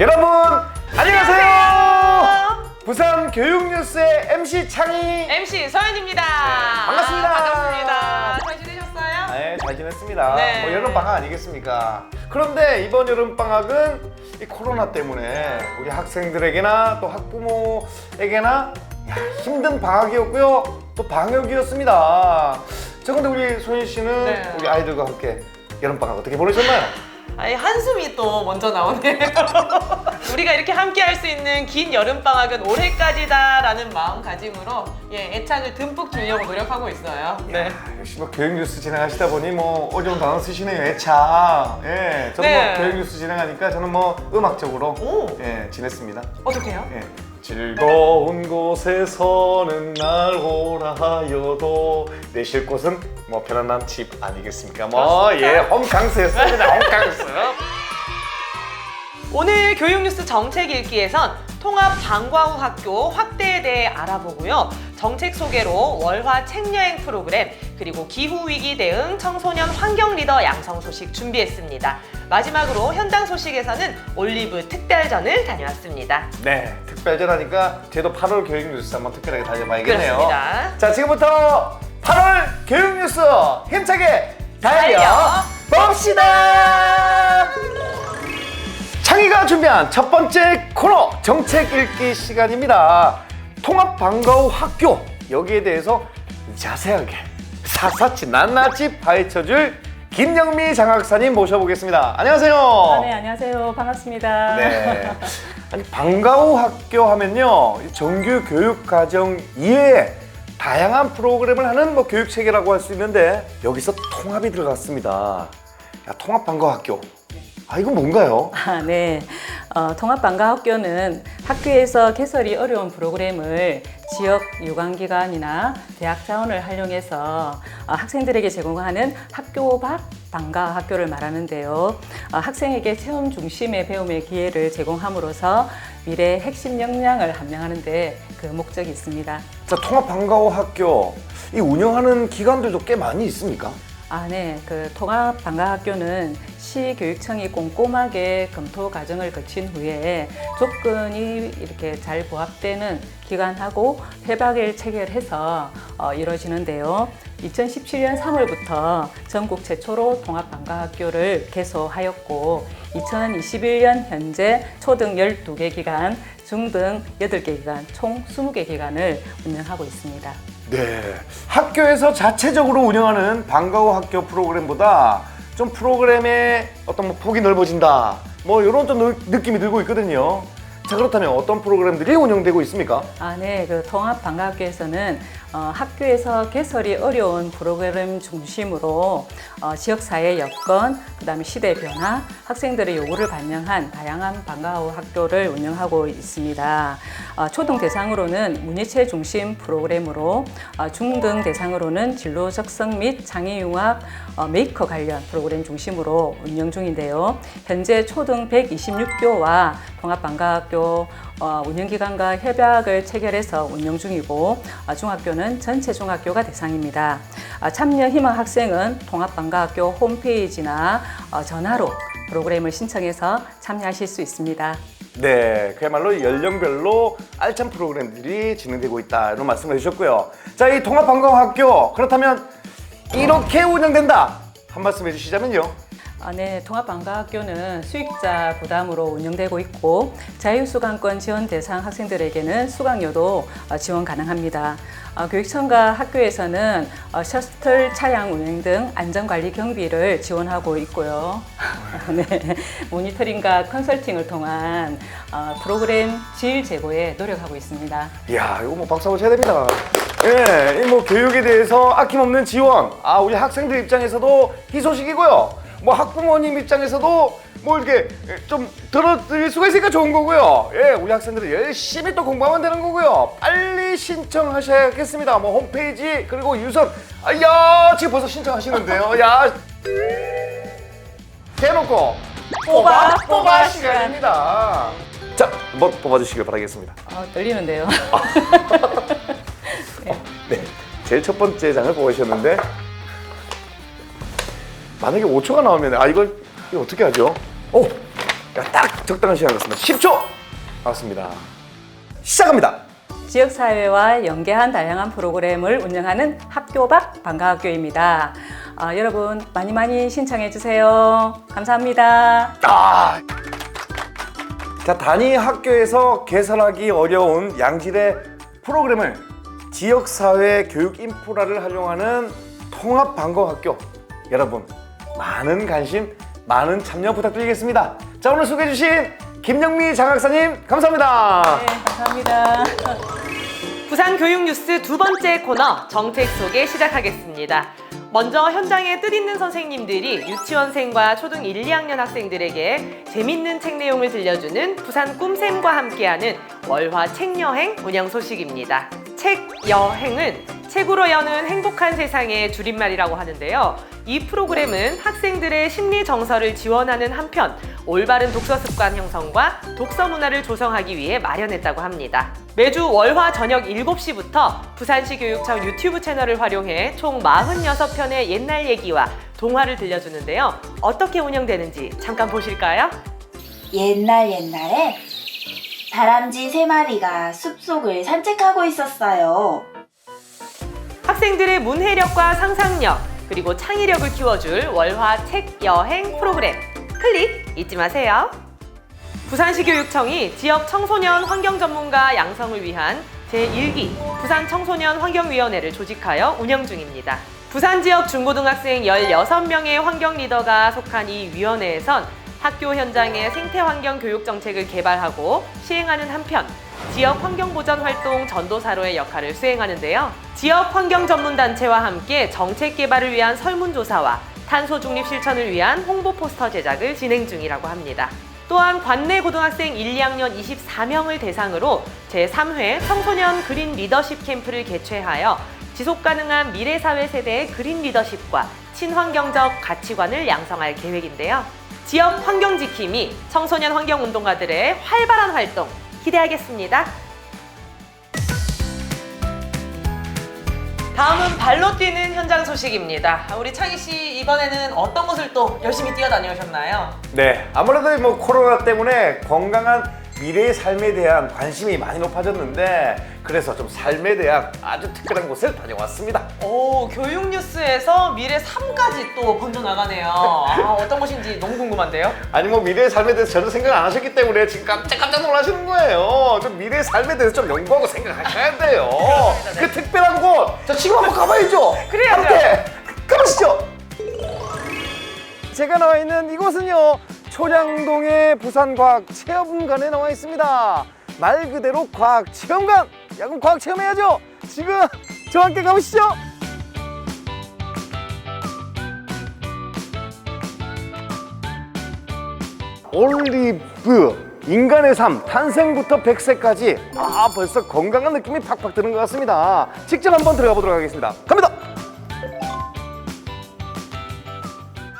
여러분 안녕하세요. 부산 교육뉴스의 MC 창희. MC 서연입니다. 반갑습니다. 반갑습니다. 잘 지내셨어요? 네, 잘 지냈습니다. 네. 뭐 여름 방학 아니겠습니까? 그런데 이번 여름 방학은 이 코로나 때문에 우리 학생들에게나 또 학부모에게나 야, 힘든 방학이었고요. 또 방역이었습니다. 자, 근데 우리 소연 씨는 네. 우리 아이들과 함께 여름 방학 어떻게 보내셨나요? 아니 한숨이 또 먼저 나오네요. 우리가 이렇게 함께 할 수 있는 긴 여름 방학은 올해까지다라는 마음가짐으로 예, 애착을 듬뿍 주려고 노력하고 있어요. 네. 역시 뭐 교육 뉴스 진행하시다 보니 뭐 어려운 단어 쓰시네요. 애차. 예, 저는 네. 뭐 교육 뉴스 진행하니까 저는 뭐 음악적으로 오. 예 지냈습니다. 어떻게요? 예. 즐거운 곳에서는 날 오라 하여도 내쉴 곳은 뭐 편안한 집 아니겠습니까? 뭐 예, 홈캉스였어요. 그냥 홈캉스. 오늘 교육 뉴스 정책 읽기에선 통합 방과 후 학교 확대에 대해 알아보고요. 정책 소개로 월화 책 여행 프로그램 그리고 기후 위기 대응 청소년 환경 리더 양성 소식 준비했습니다. 마지막으로 현장 소식에서는 올리브 특별전을 다녀왔습니다. 네, 특별전 하니까 저도 8월 교육 뉴스 한번 특별하게 달려봐야겠네요. 그렇습니다. 자, 지금부터 8월 교육 뉴스 힘차게 달려 봅시다. 창희가 준비한 첫 번째 코너 정책 읽기 시간입니다. 통합 방과 후 학교 여기에 대해서 자세하게 사사치 낱낱이 파헤쳐줄 김영미 장학사님 모셔보겠습니다. 안녕하세요. 아, 네, 안녕하세요. 반갑습니다. 네. 아니 방과 후 학교 하면요 이 정규 교육 과정 이외에 다양한 프로그램을 하는 뭐 교육 체계라고 할 수 있는데 여기서 통합이 들어갔습니다. 야 통합 방과 후 학교. 아 이건 뭔가요? 아, 네. 어, 통합방과학교는 학교에서 개설이 어려운 프로그램을 지역 유관기관이나 대학 자원을 활용해서 어, 학생들에게 제공하는 학교 밖 방과 학교를 말하는데요. 어, 학생에게 체험 중심의 배움의 기회를 제공함으로써 미래 핵심 역량을 함양하는데 그 목적이 있습니다. 자 통합 방과 후 학교 이 운영하는 기관들도 꽤 많이 있습니까? 아, 네. 그 통합 방과학교는 시교육청이 꼼꼼하게 검토 과정을 거친 후에 조건이 이렇게 잘 부합되는 기관하고 협약을 체결해서 어, 이루어지는데요. 2017년 3월부터 전국 최초로 통합 방과학교를 개소하였고 2021년 현재 초등 12개 기관, 중등 8개 기관, 총 20개 기관을 운영하고 있습니다. 네. 학교에서 자체적으로 운영하는 방과 후 학교 프로그램보다 좀 프로그램의 어떤 뭐 폭이 넓어진다. 뭐 이런 좀 느- 느낌이 들고 있거든요. 자 그렇다면 어떤 프로그램들이 운영되고 있습니까? 아, 네. 그 통합 방과학교에서는 어, 학교에서 개설이 어려운 프로그램 중심으로 어, 지역사회 여건, 그 다음에 시대 변화, 학생들의 요구를 반영한 다양한 방과 후 학교를 운영하고 있습니다. 어, 초등 대상으로는 문예체 중심 프로그램으로 어, 중등 대상으로는 진로 적성 및 창의융합 어, 메이커 관련 프로그램 중심으로 운영 중인데요. 현재 초등 126교와 통합방과학교 어, 운영기관과 협약을 체결해서 운영 중이고 어, 중학교는 전체 중학교가 대상입니다. 아, 참여 희망 학생은 통합방과학교 홈페이지나 어, 전화로 프로그램을 신청해서 참여하실 수 있습니다. 네, 그야말로 연령별로 알찬 프로그램들이 진행되고 있다 이런 말씀을 해주셨고요. 자, 이 통합 방과 후 학교 그렇다면 이렇게 운영된다 한 말씀 해주시자면요. 아, 네, 통합방과학교는 수익자 부담으로 운영되고 있고 자유수강권 지원 대상 학생들에게는 수강료도 어, 지원 가능합니다. 어, 교육청과 학교에서는 어, 셔틀 차량 운행 등 안전관리 경비를 지원하고 있고요. 네, 모니터링과 컨설팅을 통한 어, 프로그램 질 제고에 노력하고 있습니다. 이야, 이거 뭐 박수 한번 쳐야 됩니다. 예, 이뭐 교육에 대해서 아낌없는 지원. 아, 우리 학생들 입장에서도 희소식이고요. 뭐 학부모님 입장에서도 뭐 이렇게 좀 들어드릴 수가 있으니까 좋은 거고요. 예, 우리 학생들은 열심히 또 공부하면 되는 거고요. 빨리 신청하셔야겠습니다. 뭐 홈페이지 그리고 유선. 아, 야, 지금 벌써 신청하시는데요. 야, 대놓고 뽑아 뽑아 시간입니다. 자, 한번 뽑아주시길 바라겠습니다. 어, 떨리는데요. 네, 제일 첫 번째 장을 뽑으셨는데 만약에 5초가 나오면 아 이걸 이거 어떻게 하죠? 오, 딱 적당한 시간 같습니다. 10초 나왔습니다. 시작합니다. 지역사회와 연계한 다양한 프로그램을 운영하는 학교 밖 방과학교입니다. 아, 여러분 많이 많이 신청해 주세요. 감사합니다. 아. 자, 단위 학교에서 개설하기 어려운 양질의 프로그램을 지역사회 교육 인프라를 활용하는 통합 방과학교 여러분 많은 관심, 많은 참여 부탁드리겠습니다. 자, 오늘 소개해 주신 김영미 장학사님 감사합니다. 네, 감사합니다. 부산 교육 뉴스 두 번째 코너 정책 소개 시작하겠습니다. 먼저 현장에 뜻 있는 선생님들이 유치원생과 초등 1, 2학년 학생들에게 재밌는 책 내용을 들려주는 부산 꿈샘과 함께하는 월화 책 여행 운영 소식입니다. 책 여행은 책으로 여는 행복한 세상의 줄임말이라고 하는데요. 이 프로그램은 학생들의 심리 정서를 지원하는 한편 올바른 독서 습관 형성과 독서 문화를 조성하기 위해 마련했다고 합니다. 매주 월화 저녁 7시부터 부산시 교육청 유튜브 채널을 활용해 총 46편의 옛날 얘기와 동화를 들려주는데요. 어떻게 운영되는지 잠깐 보실까요? 옛날 옛날에 다람쥐 세 마리가 숲속을 산책하고 있었어요. 학생들의 문해력과 상상력 그리고 창의력을 키워줄 월화 책 여행 프로그램 클릭 잊지 마세요. 부산시 교육청이 지역 청소년 환경 전문가 양성을 위한 제1기 부산 청소년 환경위원회를 조직하여 운영 중입니다. 부산 지역 중고등학생 16명의 환경 리더가 속한 이 위원회에선 학교 현장의 생태 환경 교육 정책을 개발하고 시행하는 한편 지역 환경 보전 활동 전도사로의 역할을 수행하는데요. 지역 환경 전문 단체와 함께 정책 개발을 위한 설문조사와 탄소 중립 실천을 위한 홍보 포스터 제작을 진행 중이라고 합니다. 또한 관내 고등학생 1, 2학년 24명을 대상으로 제3회 청소년 그린 리더십 캠프를 개최하여 지속 가능한 미래 사회 세대의 그린 리더십과 친환경적 가치관을 양성할 계획인데요. 지역 환경 지킴이 청소년 환경 운동가들의 활발한 활동 기대하겠습니다. 다음은 발로 뛰는 현장 소식입니다. 우리 창희 씨 이번에는 어떤 곳을 또 열심히 뛰어다녀오셨나요? 네, 아무래도 뭐 코로나 때문에 건강한 미래의 삶에 대한 관심이 많이 높아졌는데 그래서 좀 삶에 대한 아주 특별한 곳을 다녀왔습니다. 오, 교육 뉴스에서 미래 3까지 또 번져 나가네요. 아, 어떤 곳인지 너무 궁금 한데요. 아니 뭐 미래의 삶에 대해서 전혀 생각 안 하셨기 때문에 지금 깜짝깜짝 놀라시는 거예요. 좀 미래의 삶에 대해서 좀 연구하고 생각하셔야 돼요. 그 특별한 곳, 자 지금 한번 가봐야죠. 그래야죠. 함께 가보시죠. 제가 나와 있는 이곳은요 초량동의 부산과학체험관에 나와 있습니다. 말 그대로 과학체험관. 야 그럼 과학 체험해야죠. 지금 저와 함께 가보시죠. 올리브 인간의 삶 탄생부터 100세까지. 아 벌써 건강한 느낌이 팍팍 드는 것 같습니다. 직접 한번 들어가 보도록 하겠습니다. 갑니다!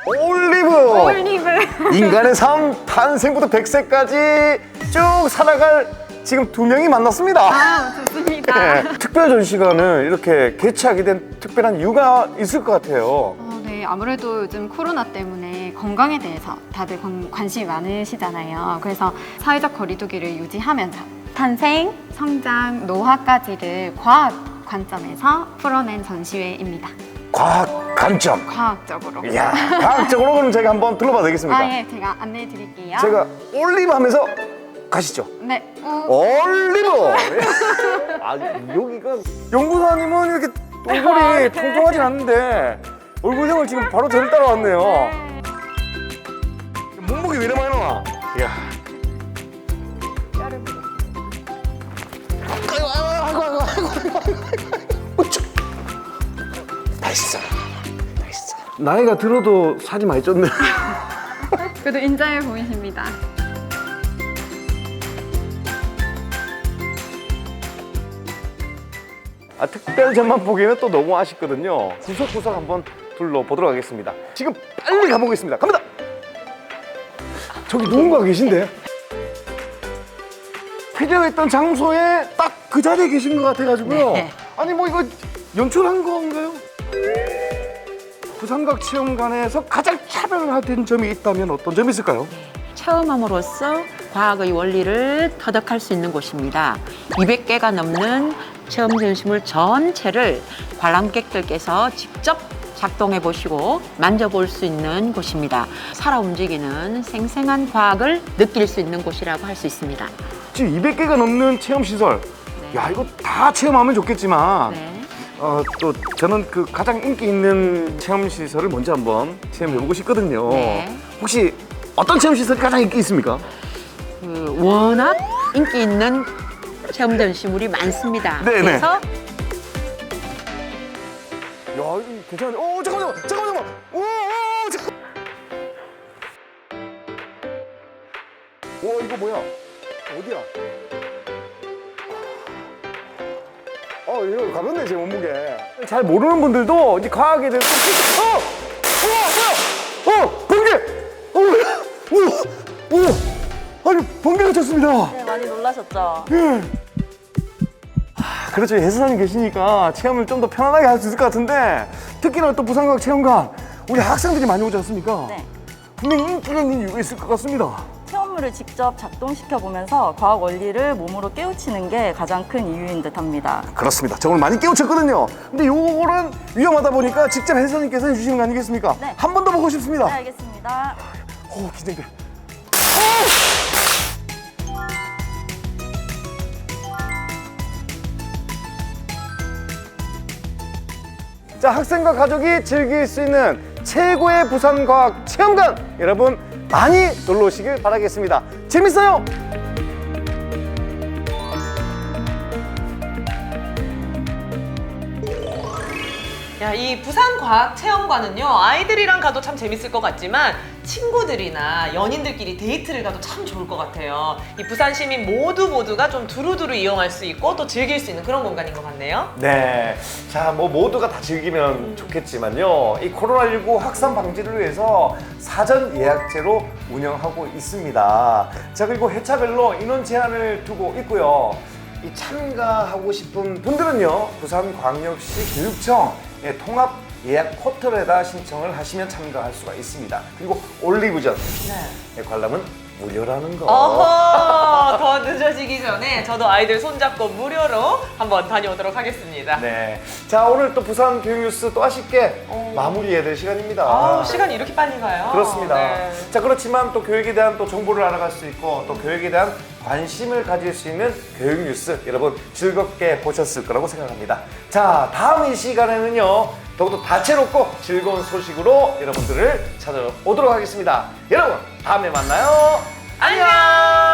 올리브! 올리브. 인간의 삶 탄생부터 100세까지 쭉 살아갈 지금 두 명이 만났습니다. 아, 좋습니다. 네, 특별 전시관을 이렇게 개최하게 된 특별한 이유가 있을 것 같아요. 어, 네, 아무래도 요즘 코로나 때문에 건강에 대해서 다들 관- 관심이 많으시잖아요. 그래서 사회적 거리두기를 유지하면서 탄생, 성장, 노화까지를 과학 관점에서 풀어낸 전시회입니다. 과학 관점 과학적으로. 이야 과학적으로 그럼 제가 한번 둘러봐도 되겠습니까? 아, 예, 제가 안내해 드릴게요. 제가 올리브 하면서 가시죠. 네. 어, 올리브. 아 여기가 연구사님은 이렇게 얼굴이 통통하진 않는데 얼굴형을 지금 바로 저를 따라왔네요. 몸무게 왜 이래 많이 나와? 이야. 아이고 아이고 아이고 아이고 아이고 아이고 우쭈. 맛있어. 맛있어. 나이가 들어도 살이 많이 쪘네. 그래도 인자해 보이십니다. 아, 특별 전만 보기에는 또 너무 아쉽거든요. 구석구석 한번 둘러보도록 하겠습니다. 지금 빨리 가보겠습니다. 갑니다. 저기 누군가 계신데? 필요했던 장소에 딱 그 자리에 계신 것 같아가지고요. 네. 아니 뭐 이거 연출한 건가요? 부산각 체험관에서 가장 차별화된 점이 있다면 어떤 점이 있을까요? 체험함으로써 과학의 원리를 터득할 수 있는 곳입니다. 200개가 넘는 체험 전시물 전체를 관람객들께서 직접 작동해 보시고 만져볼 수 있는 곳입니다. 살아 움직이는 생생한 과학을 느낄 수 있는 곳이라고 할 수 있습니다. 지금 200개가 넘는 체험 시설. 네. 야 이거 다 체험하면 좋겠지만 네. 어, 또 저는 그 가장 인기 있는 체험 시설을 먼저 한번 체험해 보고 싶거든요. 네. 혹시 어떤 체험 시설이 가장 인기 있습니까? 그 워낙 인기 있는 체험 전시물이 많습니다. 네네. 그래서 야, 이거 괜찮네. 오, 잠깐만, 잠깐만, 잠깐만. 오, 오, 잠깐. 오, 이거 뭐야? 어디야? 어, 이거 가볍네, 제 몸무게. 잘 모르는 분들도 이제 대해서 좀 어! 우와, 뭐야? 어! 번개! 어, 오! 오! 아니, 번개가 쳤습니다. 네, 많이 놀라셨죠? 그렇죠. 해수사님 계시니까 체험을 좀 더 편안하게 할 수 있을 것 같은데 특히나 또 부산과학 체험관 우리 학생들이 많이 오지 않습니까? 네. 분명히 인기가 있는 이유가 있을 것 같습니다. 체험물을 직접 작동시켜 보면서 과학 원리를 몸으로 깨우치는 게 가장 큰 이유인 듯합니다. 그렇습니다. 저 오늘 많이 깨우쳤거든요. 근데 요거는 위험하다 보니까 직접 해수사님께서 해주시는 거 아니겠습니까? 네. 한 번 더 보고 싶습니다. 네, 알겠습니다. 오, 기대돼. 자, 학생과 가족이 즐길 수 있는 최고의 부산과학 체험관 여러분 많이 놀러 오시길 바라겠습니다. 재밌어요? 야, 이 부산 과학 체험관은요, 아이들이랑 가도 참 재밌을 것 같지만, 친구들이나 연인들끼리 데이트를 가도 참 좋을 것 같아요. 이 부산 시민 모두 모두가 좀 두루두루 이용할 수 있고, 또 즐길 수 있는 그런 공간인 것 같네요. 네. 자, 뭐 모두가 다 즐기면 좋겠지만요. 이 코로나19 확산 방지를 위해서 사전 예약제로 운영하고 있습니다. 자, 그리고 회차별로 인원 제한을 두고 있고요. 이 참가하고 싶은 분들은요. 부산광역시 교육청 의 통합 예약 포털에다 신청을 하시면 참가할 수가 있습니다. 그리고 올리브전 의 관람은 무료라는 거. 어허, 더 늦어지기 전에 저도 아이들 손잡고 무료로 한번 다녀오도록 하겠습니다. 네. 자, 오늘 또 부산 교육 뉴스 또 아쉽게 마무리해야 될 시간입니다. 아우, 시간이 이렇게 빨리 가요. 그렇습니다. 네. 자, 그렇지만 또 교육에 대한 또 정보를 알아갈 수 있고 또 교육에 대한 관심을 가질 수 있는 교육 뉴스 여러분 즐겁게 보셨을 거라고 생각합니다. 자, 다음 이 시간에는요. 더욱더 다채롭고 즐거운 소식으로 여러분들을 찾아오도록 하겠습니다. 여러분, 다음에 만나요. 안녕!